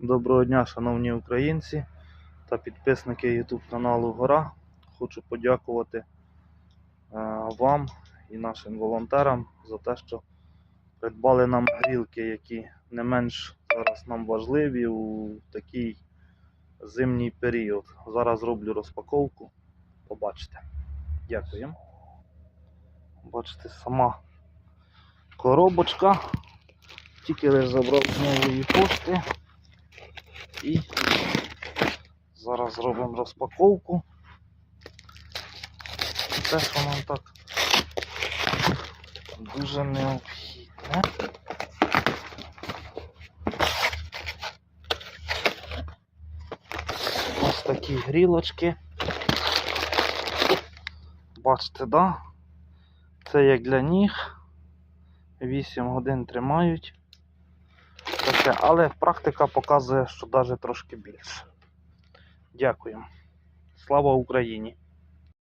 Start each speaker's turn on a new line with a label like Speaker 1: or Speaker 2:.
Speaker 1: Доброго дня, шановні українці та підписники YouTube каналу Гора. Хочу подякувати е, вам і нашим волонтерам за те, що придбали нам грілки, які не менш зараз нам важливі у такий зимній період. Зараз зроблю розпаковку. Побачите. Дякую. Бачите, сама коробочка. Тільки лише забрав з нової пошти. І зараз зробимо розпаковку. Те, що нам так дуже необхідне. Ось такі грілочки. Бачите, да? Це як для ніг. 8 годин тримають таке, але практика показує, що навіть трошки більше. Дякую. Слава Україні!